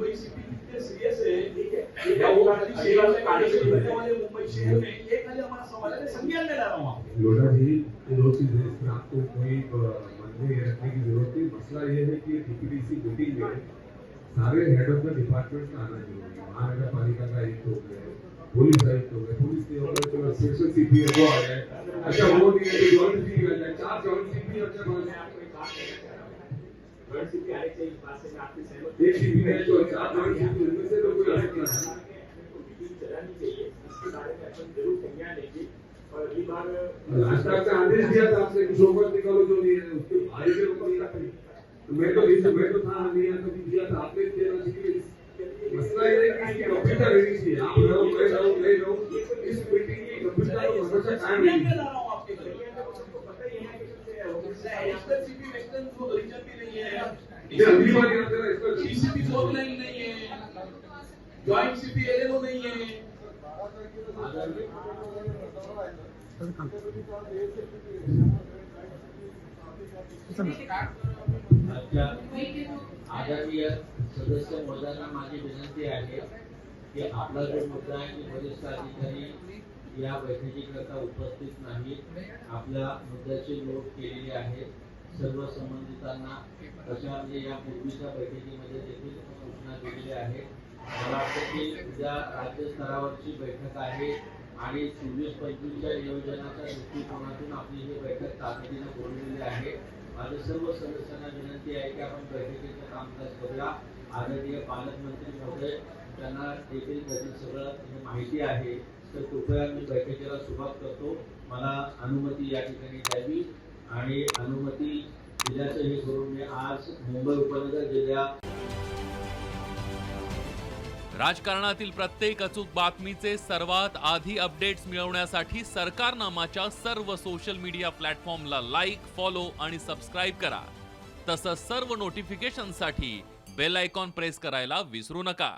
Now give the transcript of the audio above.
Serious है ठीक है? ठीक है वो शहर में वाले मुंबई शहर में ये खाली हमारा सवाल है संज्ञान में ला रहा हूँ आपको। लोढ़ा जी ये दो चीज़ें इसमें आपको कोई मन रखने की ज़रूरत नहीं। मसला ये है कि डीपीडीसी मीटिंग में सारे हेड ऑफ़ द डिपार्टमेंट का आना ज़रूरी है। महानगर पालिका का आयुक्त हो गए पुलिस आयुक्त हो गए पुलिस के हो गए तो स्पेशल सीपी आ गए अच्छा वो नहीं है तो जॉइंट चार जॉइंट सीपी अच्छा रहा हूँ इस मैं है। तो चार उनमें से तो कोई अलग नहीं है टीम चलानी चाहिए। इसके बारे में अपन ज़रूर संज्ञान लेंगे और अगली बार लास्ट टाइम का आदेश दिया था आपने कि शोकत निकालो जो नहीं है उसके भाई के ऊपर तो मैं तो नहीं मैं तो था नहीं आता दिया था आपने दिया था इसलिए मसला ये है कि इसकी गंभीरता रहनी चाहिए आप रहो मैं रहो मैं रहो इस मीटिंग की गंभीरता को हमेशा कायम हूँ। ही है जो नहीं ये अगली बार इसका जीसीपी लाइन नहीं है। जॉइंट सीपी नहीं है। आदरणीय सदस्य महोदयांना माझी विनंती आहे की आपला जो मुद्दा आहे की वरिष्ठ अधिकारी या बैठकीकरता उपस्थित नाही आपल्या मुद्द्याची नोट केलेली आहे सर्व संबंधितांना तशा म्हणजे या पूर्वीच्या बैठकीमध्ये देखील सूचना दिलेल्या आहेत. मला वाटतं की उद्या राज्यस्तरावरची बैठक आहे आणि चोवीस पंचवीसच्या नियोजनाच्या दृष्टिकोनातून आपली ही बैठक तातडीनं बोललेली आहे. माझ्या सर्व सदस्यांना विनंती आहे की आपण बैठकीचं कामकाज करूया आदरणीय पालकमंत्री महोदय त्यांना देखील त्याची सगळं माहिती आहे. तर कृपया मी बैठकीला सुरुवात करतो. मला अनुमती या ठिकाणी द्यावी. आणि अनुमती दिल्याचं हे करून मी आज मुंबई उपनगर जिल्ह्या राजकारणातील प्रत्येक अचूक बातमीचे सर्वात आधी अपडेट्स मिळवण्यासाठी सरकारनामाच्या सर्व सोशल मीडिया प्लॅटफॉर्मला लाईक फॉलो आणि सबस्क्राईब करा. तसंच सर्व नोटिफिकेशनसाठी बेल आयकॉन प्रेस करायला विसरू नका.